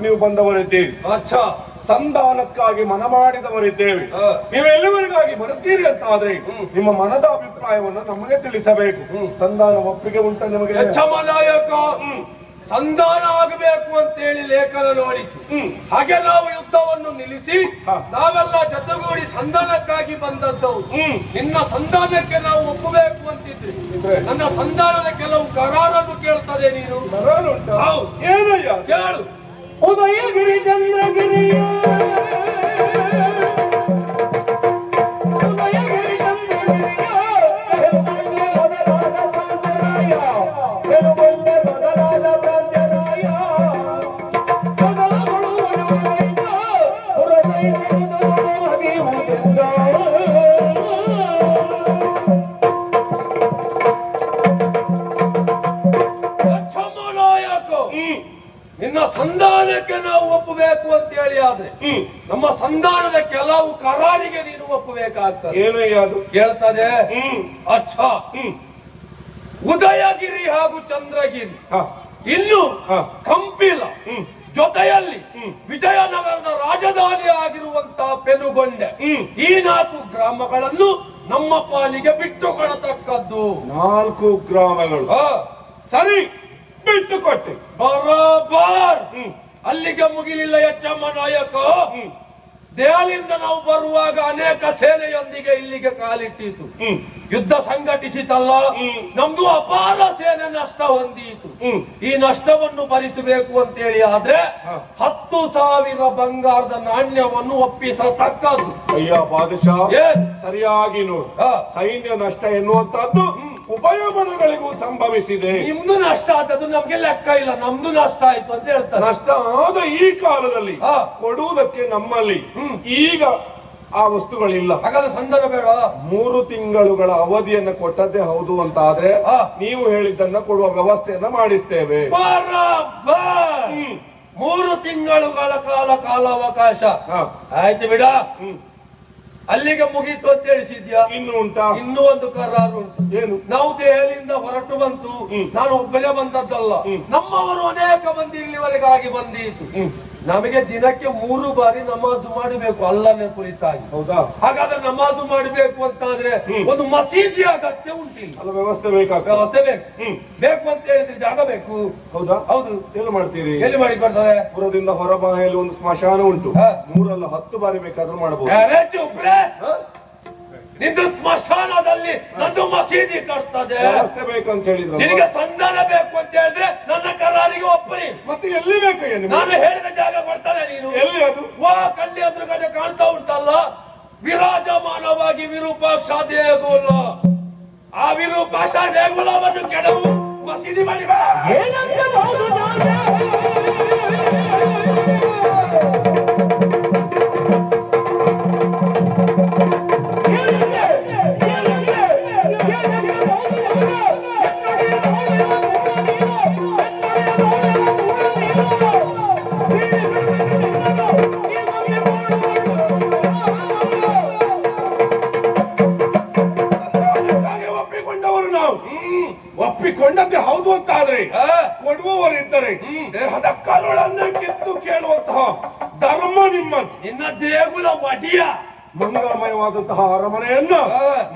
ನೀವು ಬಂದವರಿದ್ದೀರಿ. ಅಚ್ಚಾ. ಸಂಧಾನಕ್ಕಾಗಿ ಮನ ಮಾಡಿದವರಿದ್ದೇವೆ. ನೀವೆಲ್ಲವರಿಗಾಗಿ ಬರುತ್ತೀರಿ ಅಂತ ಆದ್ರೆ ನಿಮ್ಮ ಮನದ ಅಭಿಪ್ರಾಯವನ್ನು ನಮಗೆ ತಿಳಿಸಬೇಕು. ಸಂಧಾನ ಒಪ್ಪಿಗೆ ಉಂಟ ನಿಮಗೆ? ನಾಯಕ ಸಂಧಾನ ಆಗಬೇಕು ಅಂತೇಳಿ ಲೇಖನ ನೋಡಿ. ಹಾಗೆ ನಾವು ಯುದ್ಧವನ್ನು ನಿಲ್ಲಿಸಿ ನಾವೆಲ್ಲ ಜೊತೆಗೂಡಿ ಸಂಧಾನಕ್ಕಾಗಿ ಬಂದದ್ದವು ನಿನ್ನ ಸಂಧಾನಕ್ಕೆ ನಾವು ಒಪ್ಪಬೇಕು ಅಂತಿದ್ರಿ ನನ್ನ ಸಂಧಾನದ ಕೆಲವು ಕರಾರನ್ನು ಕೇಳ್ತದೆ ನೀನು. ಏನಯ್ಯ ಕೇಳು. ಉದಯಗಿರಿ ಚಂದ್ರಗಿರಿಯ ಉದಯಗಿರಿ ಸಂಧಾನದ ಕೆಲವು ಕರಾರಿಗೆ ನೀನು ಒಪ್ಪಬೇಕಾಗ್ತದೆ. ಏನಯ್ಯ ಅದು? ಕೇಳ್ತದೆ? ಅಚ್ಚ. ಉದಯಗಿರಿ ಹಾಗೂ ಚಂದ್ರಗಿರಿ. ಇನ್ನು. ಕಂಪಿಲ. ಜೊತೆಯಲ್ಲಿ ವಿಜಯನಗರದ ರಾಜಧಾನಿ ಆಗಿರುವಂತಹ ಪೆನುಗೊಂಡೆ. ಈ ನಾಲ್ಕು ಗ್ರಾಮಗಳನ್ನು ನಮ್ಮ ಪಾಲಿಗೆ ಬಿಟ್ಟು ಕೊಡತಕ್ಕದ್ದು. ನಾಲ್ಕು ಗ್ರಾಮಗಳು. ಸರಿ. ಬಿಟ್ಟು ಕೊಟ್ಟೆ. ಬರೋಬರ್. ಅಲ್ಲಿಗೆ ಮುಗಿಲಿಲ್ಲ ಎಚ್ಚಮ್ಮ ನಾಯಕ. ದೆಹಲಿಯಿಂದ ನಾವು ಬರುವಾಗ ಅನೇಕ ಸೇನೆಯೊಂದಿಗೆ ಇಲ್ಲಿಗೆ ಕಾಲಿಟ್ಟಿತು. ಯುದ್ಧ ಸಂಘಟಿಸಿತಲ್ಲ. ನಮ್ದು ಅಪಾರ ಸೇನೆ ನಷ್ಟ ಹೊಂದಿತು ಈ ನಷ್ಟವನ್ನು ಭರಿಸಬೇಕು ಅಂತೇಳಿ ಆದ್ರೆ ಹತ್ತು ಸಾವಿರ ಬಂಗಾರದ ನಾಣ್ಯವನ್ನು ಒಪ್ಪಿಸತಕ್ಕದ್ದು. ಅಯ್ಯ ಬಾದಶಾ ಸರಿಯಾಗಿ ನೋಡು. ಸೈನ್ಯ ನಷ್ಟ ಎನ್ನುವಂತಹದ್ದು ಉಭಯ ಬಣಗಳಿಗೂ ಸಂಭವಿಸಿದೆ. ನಿಮ್ದು ನಷ್ಟ ಆದದ್ದು ನಮ್ಗೆ ಲೆಕ್ಕ ಇಲ್ಲ ನಮ್ದು ನಷ್ಟ ಆಯ್ತು ಅಂತ ಹೇಳ್ತಾರೆ. ನಷ್ಟ ಆದ ಈ ಕಾಲದಲ್ಲಿ. ಕೊಡುವುದಕ್ಕೆ ನಮ್ಮಲ್ಲಿ ಈಗ ಆ ವಸ್ತುಗಳಿಲ್ಲ. ಹಾಗಾದ್ರೆ ಸಂದರ್ಭ ಬೇಡ ಮೂರು ತಿಂಗಳುಗಳ ಅವಧಿಯನ್ನ ಕೊಟ್ಟದ್ದೇ ಹೌದು ಅಂತ ಆದ್ರೆ. ನೀವು ಹೇಳಿದ್ದನ್ನ ಕೊಡುವ ವ್ಯವಸ್ಥೆಯನ್ನ ಮಾಡಿಸ್ತೇವೆ. ಮೂರು ತಿಂಗಳುಗಳ ಕಾಲ ಕಾಲಾವಕಾಶ. ಹ. ಆಯ್ತು ಬಿಡ. ಅಲ್ಲಿಗೆ ಮುಗೀತು ಅಂತ ಹೇಳಿಸಿದ್ಯಾ? ಇನ್ನು ಉಂಟಾ. ಇನ್ನೂ ಒಂದು ಕರಾರು ಉಂಟು. ಏನು? ನಾವು ದೆಹಲಿಯಿಂದ ಹೊರಟು ಬಂತು. ನಾನು ಒಬ್ಬನೇ ಬಂದದ್ದಲ್ಲ. ನಮ್ಮವರು ಅನೇಕ ಮಂದಿ ಇಲ್ಲಿವರೆಗಾಗಿ ಬಂದೀತು. ನಮಗೆ ದಿನಕ್ಕೆ ಮೂರು ಬಾರಿ ನಮಾಜು ಮಾಡಬೇಕು ಅಲ್ಲನೇ ಕುರಿತಾಗಿ. ಹೌದಾ? ಹಾಗಾದ್ರೆ ನಮಾಜು ಮಾಡಬೇಕು ಅಂತಾದ್ರೆ ಒಂದು ಮಸೀದಿ ಅಗತ್ಯ ಉಂಟಿಲ್ಲ ಅಲ್ಲ ವ್ಯವಸ್ಥೆ ಬೇಕಾ ವ್ಯವಸ್ಥೆ ಬೇಕು. ಬೇಕು ಅಂತ ಹೇಳಿದ್ರೆ ಜಾಗ ಬೇಕು. ಹೌದಾ? ಹೌದು. ಎಲ್ಲಿ ಮಾಡ್ತೀರಿ? ಎಲ್ಲಿ ಮಾಡಿ ಕೊಡ್ತದೆ ಪುರದಿಂದ ಹೊರಬಾಯಲ್ಲಿ ಒಂದು ಸ್ಮಶಾನ ಉಂಟು. ಮೂರಲ್ಲ ಹತ್ತು ಬಾರಿ ಬೇಕಾದ್ರೂ ಮಾಡಬಹುದು. ನಿಂದು ಸ್ಮಶಾನದಲ್ಲಿ ನಂದು ಮಸೀದಿ ಕಟ್ತದೆ ವ್ಯವಸ್ಥೆ ಅಂತ ಹೇಳಿದ್ರು ನಿನಗೆ ಸಂಧಾನ ಬೇಕು ಅಂತ ಹೇಳಿದ್ರೆ ನನ್ನ ಕರಾರಿಗೆ ಒಪ್ಪರಿ. ಮತ್ತೆ ಎಲ್ಲಿ ಬೇಕು ನಾನು ಹೇಳಿದ ಜಾಗ ಕೊಡ್ತಾನೆ ನೀನು. ಎಲ್ಲಿ ಅದು? ವಾ ಕಣ್ಣಿ ಕಡೆ ಕಾಣ್ತಾ ಉಂಟಲ್ಲ? ವಿರಾಜಮಾನವಾಗಿ ವಿರೂಪಾಕ್ಷ ದೇಗುಲ. ಆ ವಿರೂಪಾಕ್ಷ ದೇಗುಲವನ್ನು ಕೆಡವು ಮಸೀದಿ ಮಾಡಿ ಮಂಗಳಮಯವಾದಂತಹ ಅರಮನೆಯನ್ನ.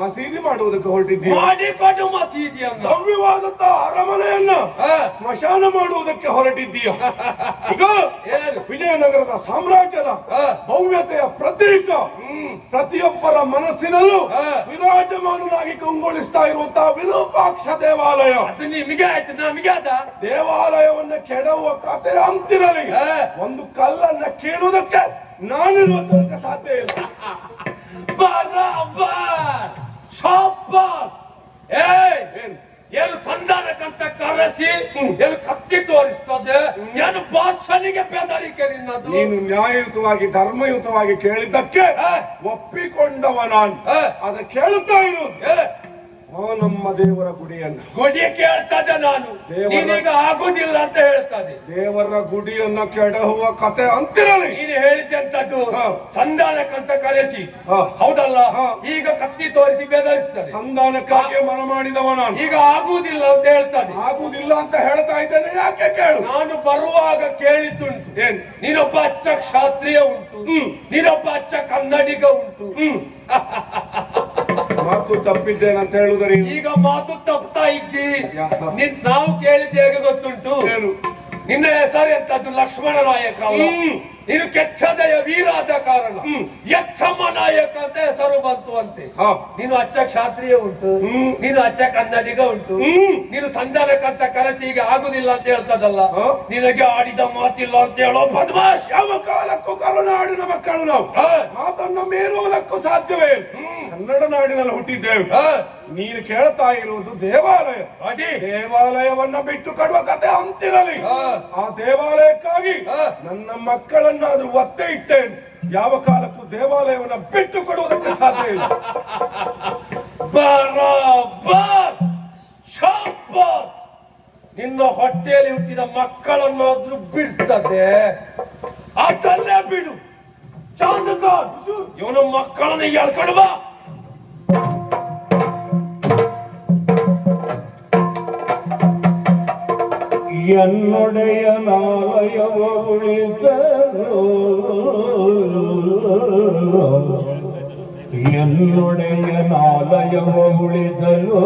ಮಸೀದಿ ಮಾಡುವುದಕ್ಕೆ ಹೊರಟಿದ್ದೀವಿ. ಮಾಡಿಕೊಂಡು ಮಸೀದಿಯನ್ನು. ಭವ್ಯವಾದಂತಹ ಅರಮನೆಯನ್ನ ಸ್ಮಶಾನ ಮಾಡುವುದಕ್ಕೆ ಹೊರಟಿದ್ದೀಯ ಈಗ? ವಿಜಯನಗರದ ಸಾಮ್ರಾಜ್ಯದ. ಭವ್ಯತೆಯ ಪ್ರತೀಕ ಪ್ರತಿಯೊಬ್ಬರ ಮನಸ್ಸಿನಲ್ಲೂ. ವಿರಾಜಮಾನನಾಗಿ ಕಂಗೊಳಿಸ್ತಾ ಇರುವಂತಹ ವಿರೂಪಾಕ್ಷ ದೇವಾಲಯ. ನಿಮಗೆ ಆಯ್ತು ನಮಗೆ ಅದ ದೇವಾಲಯವನ್ನ ಕೆಡವುವ ಕತೆ ಅಂತಿರಲಿ. ಒಂದು ಕಲ್ಲನ್ನ ಕೀಳುವುದಕ್ಕೆ ನಾನಿರುವ ತನಕ ಸಾಧ್ಯ ಇಲ್ಲ. ಬರಾಬರ್! ಶಾಬಾಸ್! ಏಯ್ ಏನು? ಏನು ಸಂಧಾನಕ್ಕಂತ ಕರೆಸಿ ಏನು ಕತ್ತಿ ತೋರಿಸ್ತದೆ? ಏನು ಭಾಷಣಿಗೆ ಬೆದರಿಕೆ ನಿನ್ನದು? ನೀನು ನ್ಯಾಯಯುತವಾಗಿ ಧರ್ಮಯುತವಾಗಿ ಕೇಳಿದ್ದಕ್ಕೆ. ಒಪ್ಪಿಕೊಂಡವ ನಾನು. ಅದ ಕೇಳುತ್ತಾ ಇರುವುದು. ಆ ನಮ್ಮ ದೇವರ ಗುಡಿಯನ್ನ. ಗುಡಿ ಕೇಳ್ತದೆ ನಾನು. ದೇವರ- ನೀನೀಗ ಆಗುದಿಲ್ಲ ಅಂತ ಹೇಳ್ತದೆ. ದೇವರ ಗುಡಿಯನ್ನ ಕೆಡಹುವ ಕತೆ ಅಂತಿರಲಿ. ನೀನು ಹೇಳಿದಂತದ್ದು ಹಾ. ಸಂಧಾನಕ್ಕಂತ ಕರೆಸಿ. ಹಾ. ಹೌದಲ್ಲ? ಹಾ. ಈಗ ಕತ್ತಿ ತೋರಿಸಿ ಬೆದರಿಸ್ತದೆ. ಸಂಧಾನಕ್ಕಾಗಿ ಮನ ಮಾಡಿದವ ನಾನು. ಈಗ ಆಗುವುದಿಲ್ಲ ಅಂತ ಹೇಳ್ತದೆ. ಆಗುದಿಲ್ಲ ಅಂತ ಹೇಳ್ತಾ ಇದ್ದೇನೆ ಯಾಕೆ ಕೇಳು? ನಾನು ಬರುವಾಗ ಕೇಳಿತುಂಟು ಏನ್? ನೀನೊಬ್ಬ ಅಚ್ಚ ಕ್ಷಾತ್ರಿಯ ಉಂಟು. ಹ್ಮ್. ನೀನೊಬ್ಬ ಅಚ್ಚ ಕನ್ನಡಿಗ ಉಂಟು. ಹ್ಮ್. ಮಾತು ತಪ್ಪಿದ್ದೇನಂತ ಹೇಳುದರಿ ಈಗ ಮಾತು ತಪ್ತಾ ಇದ್ದಿ. ನಿನ್ ನಾವು ಕೇಳಿದ್ದೆ ಹೇಗೆ ಗೊತ್ತುಂಟು? ನಿನ್ನ ಹೆಸರು ಎಂತದ್ದು ಲಕ್ಷ್ಮಣ ನಾಯಕ ಅಲ್ಲ. ನೀನು ಕೆಚ್ಚದೆಯ ವೀರಾದ ಕಾರಣ. ಯಕ್ಷಮ ನಾಯಕ ಅಂತ ಹೆಸರು ಬಂತು ಅಂತೆ. ಹಾ. ನೀನು ಅಚ್ಚ ಕ್ಷಾತ್ರಿಯ ಉಂಟು. ನೀನು ಅಚ್ಚ ಕನ್ನಡಿಗ ಉಂಟು. ನೀನು ಸಂಧಾನಕ್ಕಂತ ಕರೆಸಿ ಈಗ ಆಗುದಿಲ್ಲ ಅಂತ ಹೇಳ್ತದಲ್ಲ. ನಿನಗೆ ಆಡಿದ ಮಾತಿಲ್ಲ ಅಂತ ಹೇಳೋ ಬದ್ಮಾಶ್. ಯಾವ ಕಾಲಕ್ಕೂ ಕರುಣಾಡಿನ ಮಕ್ಕಳು ನಾವು. ಮಾತನ್ನು ಮೀರುವುದಕ್ಕೂ ಸಾಧ್ಯವೇ. ಕನ್ನಡ ನಾಡಿನಲ್ಲಿ ಹುಟ್ಟಿದ್ದೇವೆ. ನೀನು ಕೇಳ್ತಾ ಇರುವುದು ದೇವಾಲಯ. ಅಡಿ ದೇವಾಲಯವನ್ನ ಬಿಟ್ಟು ಕಡುವ ಕತೆ ಅಂತಿರಲಿ. ಆ ದೇವಾಲಯಕ್ಕಾಗಿ. ನನ್ನ ಮಕ್ಕಳನ್ನಾದ್ರೂ ಒತ್ತೆ ಇಟ್ಟೇನೆ. ಯಾವ ಕಾಲಕ್ಕೂ ದೇವಾಲಯವನ್ನ ಬಿಟ್ಟು ಕೊಡುವುದಕ್ಕೆ ಸಾಧ್ಯ ಇಲ್ಲ. ನಿನ್ನ ಹೊಟ್ಟೆಯಲ್ಲಿ ಹುಟ್ಟಿದ ಮಕ್ಕಳನ್ನಾದ್ರೂ ಬಿಡ್ತದೆ. ಅದಲ್ಲೇ ಬಿಡು. ಚಾಂದ ಇವನ ಮಕ್ಕಳನ್ನ ಎಳ್ಕೊಂಡು என்னுடைய நாளையவ ஒழித்தோ என்னுடைய நாளையவ ஒழித்தலோ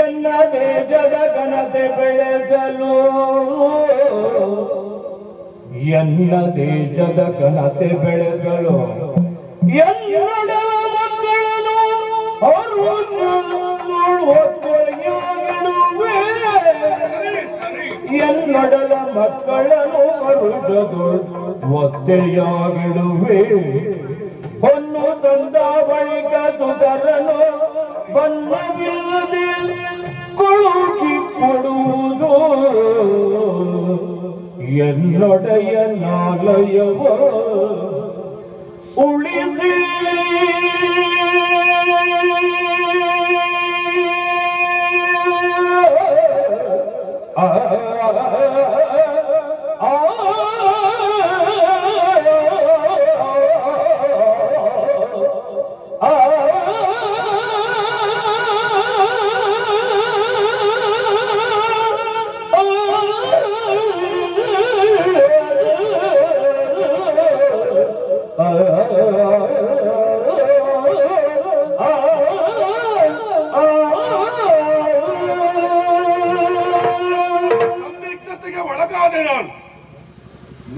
என்னதே ஜகனತೆ ಬೆಳೆಸಲು ಎನ್ನದೇ ಜಗನತೆ ಬೆಳೆಸಲು ಎನ್ನಡ ಎನ್ನಡಲ ಮಕ್ಕಳನ್ನು ಬರುತ್ತದು ಒತ್ತೆಯಾಗಿಡುವೆ. ಹೊನ್ನು ತಂದ ಬಳಿಕ ತುದರನು ಬಂದಿಲ್ಲದೆ ಕೊಳುಕಿ ಕೊಡುವುದು. ಎನ್ನೊಡೆಯ ನಾಲಯವ ಉಳಿಸಿ ಆ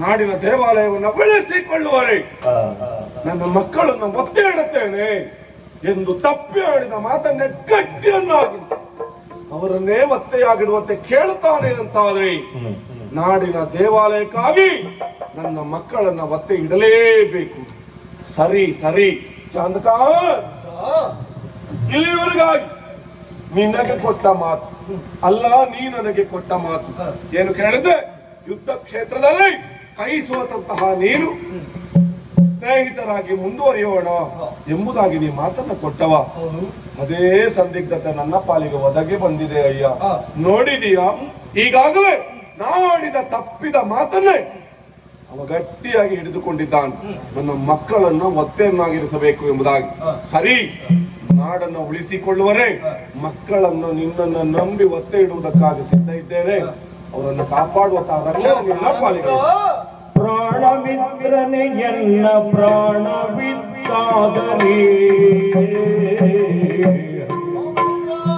ನಾಡಿನ ದೇವಾಲಯವನ್ನು ಬೆಳೆಸಿಕೊಳ್ಳುವರೆ ನನ್ನ ಮಕ್ಕಳನ್ನು ಒತ್ತೆ ಇಡುತ್ತೇನೆ ಎಂದು ತಪ್ಪಿ ಆಡಿದ ಮಾತನ್ನೇ ಗಟ್ಟಿಯನ್ನಾಗಿಸಿ ಅವರನ್ನೇ ಒತ್ತೆಯಾಗಿಡುವಂತೆ ಕೇಳುತ್ತಾನೆ ಅಂತಾದ್ರೆ ನಾಡಿನ ದೇವಾಲಯಕ್ಕಾಗಿ ನನ್ನ ಮಕ್ಕಳನ್ನ ಒತ್ತೆ ಇಡಲೇಬೇಕು. ಸರಿ ಸರಿ ಚಾಂದಕ ಇಲ್ಲಿವರೆಗಾಗಿ ನಿನಗೆ ಕೊಟ್ಟ ಮಾತು, ಅಲ್ಲ, ನೀ ನನಗೆ ಕೊಟ್ಟ ಮಾತು. ಏನು ಕೇಳಿದೆ? ಯುದ್ಧ ಕ್ಷೇತ್ರದಲ್ಲಿ ಕೈ ಸೋತಂತಹ ನೀನು ಸ್ನೇಹಿತರಾಗಿ ಮುಂದುವರಿಯೋಣ ಎಂಬುದಾಗಿ ನೀ ಮಾತನ್ನು ಕೊಟ್ಟವ. ಅದೇ ಸಂದಿಗ್ಧತೆ ನನ್ನ ಪಾಲಿಗೆ ಒದಗಿ ಬಂದಿದೆ ಅಯ್ಯ. ನೋಡಿದೀಯ? ಈಗಾಗಲೇ ನಾಡಿದ ತಪ್ಪಿದ ಮಾತನ್ನೇ ಅವ ಗಟ್ಟಿಯಾಗಿ ಹಿಡಿದುಕೊಂಡಿದ್ದಾನೆ. ನನ್ನ ಮಕ್ಕಳನ್ನ ಒತ್ತೆಯನ್ನಾಗಿರಿಸಬೇಕು ಎಂಬುದಾಗಿ. ಸರಿ ನಾಡನ್ನ ಉಳಿಸಿಕೊಳ್ಳುವರೆ ಮಕ್ಕಳನ್ನು ನಿನ್ನನ್ನು ನಂಬಿ ಒತ್ತೆ ಇಡುವುದಕ್ಕಾಗಿ ಸಿದ್ಧ ಇದ್ದೇನೆ ಅವರನ್ನು ಕಾಪಾಡುವಂತಹ ರಕ್ಷಣೆ ಪಾಲಿಗೆ. പ്രാണമിത്രനെ എന്ന പ്രാണവിത്താതവേ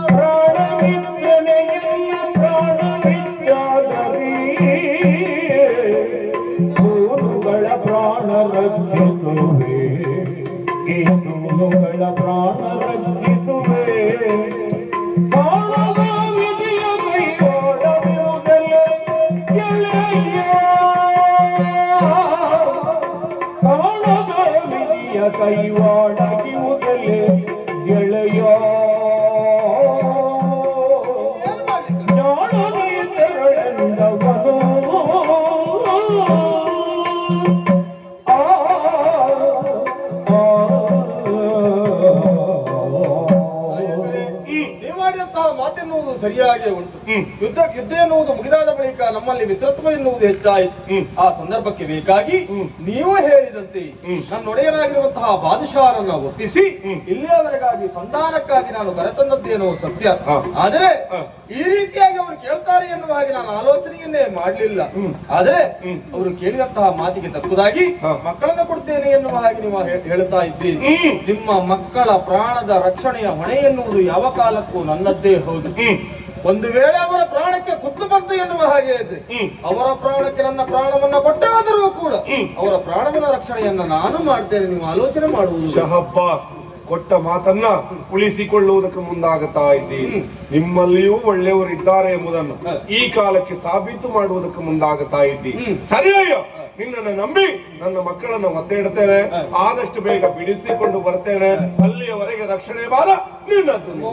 പ്രാണമിത്രനെ എന്ന പ്രാണവിത്താതവേ ഭൂതങ്ങള പ്രാണരക്ഷതുവേ ഏതുകള പ്രാണ ವಿಧಿಯ ಕೈವಾಡಗಿರುವುದಲ್ಲೇ ಗೆಳೆಯ ಸರಿಯಾಗಿಯೇ ಉಂಟು. ಯುದ್ಧ ಯುದ್ಧ ಎನ್ನುವುದು ಮುಗಿದಾದ ಬಳಿಕ ನಮ್ಮಲ್ಲಿ ಮಿತ್ರತ್ವ ಎನ್ನುವುದು ಹೆಚ್ಚಾಯಿತು. ಆ ಸಂದರ್ಭಕ್ಕೆ ಬೇಕಾಗಿ ನೀವು ಹೇಳಿದಂತೆ ನನ್ನ ಒಡೆಯನಾಗಿರುವಂತಹ ಬಾದುಷಾರನ್ನ ಒಪ್ಪಿಸಿ ಇಲ್ಲಿಯವರೆಗಾಗಿ ಸಂಧಾನಕ್ಕಾಗಿ ನಾನು ಕರೆತಂದದ್ದೇನೋ ಸತ್ಯ. ಆದರೆ ಈ ರೀತಿಯಾಗಿ ಅವರು ಕೇಳ್ತಾರೆ ಎನ್ನುವ ಹಾಗೆ ನಾನು ಆಲೋಚನೆಯನ್ನೇ ಮಾಡಲಿಲ್ಲ. ಆದರೆ ಅವರು ಕೇಳಿದಂತಹ ಮಾತಿಗೆ ತಕ್ಕುದಾಗಿ ಮಕ್ಕಳನ್ನ ಕೊಡ್ತೇನೆ ಎನ್ನುವ ಹಾಗೆ ನೀವು ಹೇಳ್ತಾ ಇದ್ದೀರಿ ನಿಮ್ಮ ಮಕ್ಕಳ ಪ್ರಾಣದ ರಕ್ಷಣೆಯ ಹೊಣೆ ಎನ್ನುವುದು ಯಾವ ಕಾಲಕ್ಕೂ ನನ್ನದ್ದೇ ಹೌದು. ಒಂದು ವೇಳೆ ಅವರ ಪ್ರಾಣಕ್ಕೆ ಕುತ್ತು ಬಂತು ಎನ್ನುವ ಹಾಗೆ ಇದ್ರೆ ಅವರ ಪ್ರಾಣಕ್ಕೆ ನನ್ನ ಪ್ರಾಣವನ್ನ ಕೊಟ್ಟಾದರೂ ಕೂಡ ಅವರ ಪ್ರಾಣವನ್ನ ರಕ್ಷಣೆಯನ್ನ ನಾನು ಮಾಡ್ತೇನೆ ನೀವು ಆಲೋಚನೆ ಮಾಡುವುದು. ಶಹಬ್ಬಾಸ್ ಕೊಟ್ಟ ಮಾತನ್ನ ಉಳಿಸಿಕೊಳ್ಳುವುದಕ್ಕೆ ಮುಂದಾಗುತ್ತಾ ಇದ್ದೀನಿ ನಿಮ್ಮಲ್ಲಿಯೂ ಒಳ್ಳೆಯವರು ಇದ್ದಾರೆ ಎಂಬುದನ್ನು ಈ ಕಾಲಕ್ಕೆ ಸಾಬೀತು ಮಾಡುವುದಕ್ಕೆ ಮುಂದಾಗುತ್ತಾ ಇದ್ದೀನಿ ಸರಿಯಯ್ಯ? ನಿನ್ನನ್ನು ನಂಬಿ ನನ್ನ ಮಕ್ಕಳನ್ನು ಒತ್ತೆ ಇಡ್ತೇನೆ. ಆದಷ್ಟು ಬೇಗ ಬಿಡಿಸಿಕೊಂಡು ಬರ್ತೇನೆ. ಅಲ್ಲಿಯವರೆಗೆ ರಕ್ಷಣೆ ಬಾರ. ನಿನ್ನದು ಓ,